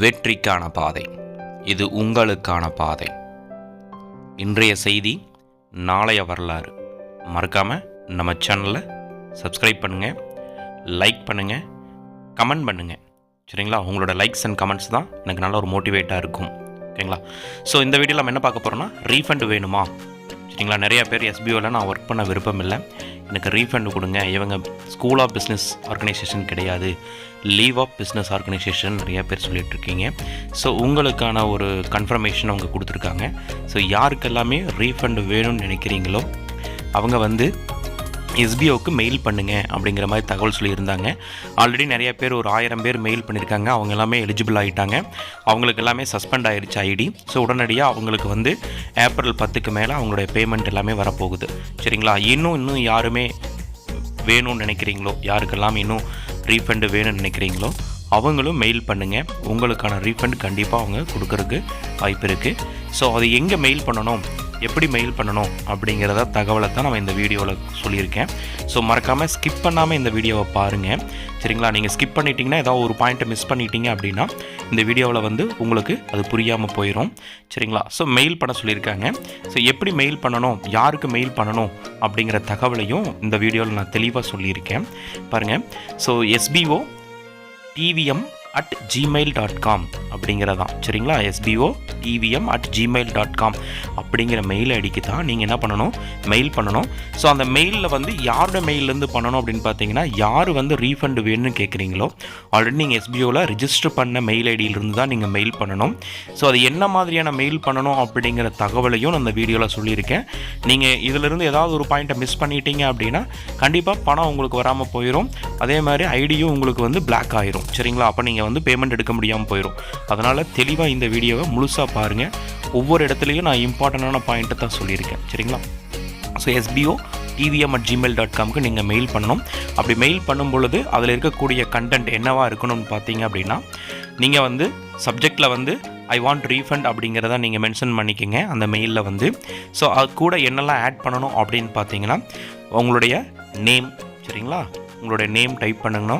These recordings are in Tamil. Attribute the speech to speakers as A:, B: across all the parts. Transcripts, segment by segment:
A: வெற்றிக்கான பாதை. இது உங்களுக்கான பாதை. இன்றைய செய்தி நாளைய வரலாறு. மறக்காமல் நம்ம சேனலை சப்ஸ்கிரைப் பண்ணுங்கள் லைக் பண்ணுங்கள் கமெண்ட் பண்ணுங்கள் சரிங்களா? உங்களோட லைக்ஸ் அண்ட் கமெண்ட்ஸ் தான் எனக்கு நல்ல ஒரு மோட்டிவேட்டாக இருக்கும். ஓகேங்களா? ஸோ இந்த வீடியோவில் நம்ம என்ன பார்க்க போகிறோம்னா ரீஃபண்ட் வேணுமா? சரிங்களா? நிறைய பேர் எஸ்பிஓவில் நான் ஒர்க் பண்ண விருப்பம் இல்லை. எனக்கு ரீஃபண்ட் கொடுங்க. இவங்க ஸ்கூல் ஆஃப் பிஸ்னஸ் ஆர்கனைசேஷன் கிடையாது. லீவ் ஆஃப் பிஸ்னஸ் ஆர்கனைசேஷன் நிறையா பேர் சொல்லிகிட்ருக்கீங்க ஸோ உங்களுக்கான ஒரு கன்ஃபர்மேஷன் அவங்க கொடுத்துருக்காங்க. ஸோ யாருக்கெல்லாமே ரீஃபண்ட் வேணும்னு நினைக்கிறீங்களோ அவங்க வந்து எஸ்பிஓக்கு மெயில் பண்ணுங்க அப்படிங்கிற மாதிரி தகவல் சொல்லியிருந்தாங்க. ஆல்ரெடி நிறைய பேர் ஒரு ஆயிரம் பேர் மெயில் பண்ணியிருக்காங்க. அவங்க எல்லாமே எலிஜிபிள் ஆகிட்டாங்க அவங்களுக்கு எல்லாமே சஸ்பெண்ட் ஆயிருச்சு ஐடி ஸோ உடனடியாக அவங்களுக்கு வந்து ஏப்ரல் பத்துக்கு மேலே அவங்களுடைய பேமெண்ட் எல்லாமே வரப்போகுது. சரிங்களா? இன்னும் இன்னும் யாருமே வேணும்னு நினைக்கிறீங்களோ யாருக்கெல்லாம் இன்னும் ரீஃபண்டு வேணும்னு நினைக்கிறீங்களோ அவங்களும் மெயில் பண்ணுங்கள் உங்களுக்கான ரீஃபண்ட் கண்டிப்பாக அவங்க கொடுக்கறதுக்கு வாய்ப்பு இருக்குது ஸோ அது எங்கே மெயில் பண்ணணும்? எப்படி மெயில் பண்ணணும் அப்படிங்கிறத தகவலை தான் நம்ம இந்த வீடியோவில் சொல்லியிருக்கேன். ஸோ மறக்காமல் ஸ்கிப் பண்ணாமல் இந்த வீடியோவை பாருங்கள் சரிங்களா? நீங்கள் ஸ்கிப் பண்ணிட்டீங்கன்னா ஏதாவது ஒரு பாயிண்ட்டை மிஸ் பண்ணிட்டீங்க அப்படின்னா இந்த வீடியோவில் வந்து உங்களுக்கு அது புரியாமல் போயிடும் சரிங்களா? ஸோ மெயில் பண்ண சொல்லியிருக்காங்க. ஸோ எப்படி மெயில் பண்ணணும்? யாருக்கு மெயில் பண்ணணும்? அப்படிங்கிற தகவலையும் இந்த வீடியோவில் நான் தெளிவாக சொல்லியிருக்கேன். பாருங்கள் so SPO TVM at Gmail dot com அப்படிங்கிறதான் சரிங்களா SPO TVM at Gmail dot com அப்படிங்கிற மெயில் ஐடிக்கு தான் நீங்கள் என்ன பண்ணணும்? மெயில் பண்ணணும். ஸோ அந்த மெயிலில் வந்து யாரோட மெயிலேருந்து பண்ணணும் அப்படின்னு பார்த்தீங்கன்னா யார் வந்து ரீஃபண்ட் வேணும்னு கேட்குறீங்களோ ஆல்ரெடி நீங்கள் எஸ்பிஓவில் ரிஜிஸ்டர் பண்ண மெயில் ஐடியிலிருந்து தான் நீங்கள் மெயில் பண்ணணும். ஸோ அது என்ன மாதிரியான மெயில் பண்ணணும் அப்படிங்கிற தகவலையும் நான் அந்த வீடியோவில் சொல்லியிருக்கேன். நீங்கள் இதிலிருந்து ஏதாவது ஒரு பாயிண்ட்டை மிஸ் பண்ணிட்டீங்க அப்படின்னா கண்டிப்பாக பணம் உங்களுக்கு வராமல் போயிடும் அதே மாதிரி ஐடியும் உங்களுக்கு வந்து பிளாக் ஆயிரும். சரிங்களா? அப்போ நீங்கள் வந்து பேமெண்ட் எடுக்க முடியாமல் போயிடும் அதனால் தெளிவாக இந்த வீடியோவை முழுசாக பாருங்கள் ஒவ்வொரு இடத்துலையும் நான் இம்பார்ட்டண்டான பாயிண்ட்டை தான் சொல்லியிருக்கேன். சரிங்களா? So SPO TVM at Gmail dot காம்க்கு நீங்கள் மெயில் பண்ணணும். அப்படி மெயில் பண்ணும் பொழுது அதில் இருக்கக்கூடிய கண்டென்ட் என்னவாக இருக்கணும்னு பார்த்தீங்க அப்படின்னா நீங்கள் வந்து சப்ஜெக்டில் வந்து ஐ வாண்ட் ரீஃபண்ட் அப்படிங்கிறத நீங்கள் மென்ஷன் பண்ணிக்கோங்க அந்த மெயிலில் வந்து. ஸோ அது கூட என்னெல்லாம் ஆட் பண்ணணும் அப்படின்னு பார்த்தீங்கன்னா உங்களுடைய நேம் சரிங்களா? உங்களுடைய நேம் டைப் பண்ணுங்கன்னா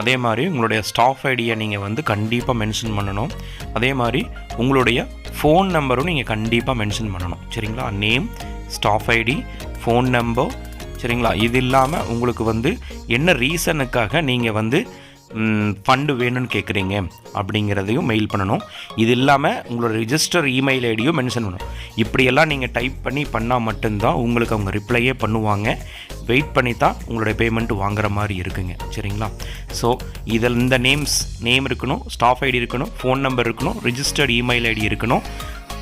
A: அதே மாதிரி உங்களுடைய ஸ்டாஃப் ஐடியை நீங்கள் வந்து கண்டிப்பாக மென்ஷன் பண்ணணும். அதே மாதிரி உங்களுடைய ஃபோன் நம்பரும் நீங்கள் கண்டிப்பாக மென்ஷன் பண்ணணும். சரிங்களா? Name staff ID phone number சரிங்களா? இது இல்லாமல் உங்களுக்கு வந்து என்ன ரீசனுக்காக நீங்கள் வந்து ஃபண்டு வேணும்னு கேட்குறீங்க அப்படிங்கிறதையும் மெயில் பண்ணணும். இது இல்லாமல் உங்களோட ரிஜிஸ்டர் இமெயில் ஐடியும் மென்ஷன் பண்ணணும். இப்படியெல்லாம் நீங்கள் டைப் பண்ணி பண்ணால் மட்டும்தான் உங்களுக்கு அவங்க ரிப்ளையே பண்ணுவாங்க. வெயிட் பண்ணி தான் உங்களுடைய பேமெண்ட் வாங்குற மாதிரி இருக்குங்க. சரிங்களா? ஸோ இதில் இந்த நேம்ஸ் நேம் இருக்கணும் ஸ்டாஃப் ஐடி இருக்கணும் ஃபோன் நம்பர் இருக்கணும் ரிஜிஸ்டர்ட் இமெயில் ஐடி இருக்கணும்.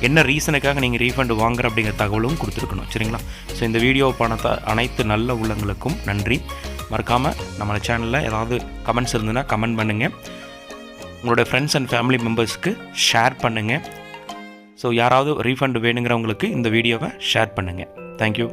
A: என்ன ரீசனுக்காக நீங்கள் ரீஃபண்ட் வாங்குற அப்படிங்கிற தகவலும் கொடுத்துருக்கணும். சரிங்களா? ஸோ இந்த வீடியோ பணத்தை அனைத்து நல்ல உள்ளங்களுக்கும் நன்றி. மறக்காமல் நம்ம சேனலில் ஏதாவது கமெண்ட்ஸ் இருந்ததுன்னா கமெண்ட் பண்ணுங்கள் உங்களோட ஃப்ரெண்ட்ஸ் அண்ட் ஃபேமிலி மெம்பர்ஸ்க்கு ஷேர் பண்ணுங்கள் ஸோ யாராவது ரீஃபண்ட் வேணுங்கிறவங்களுக்கு இந்த வீடியோவை ஷேர் பண்ணுங்கள் தேங்க்யூ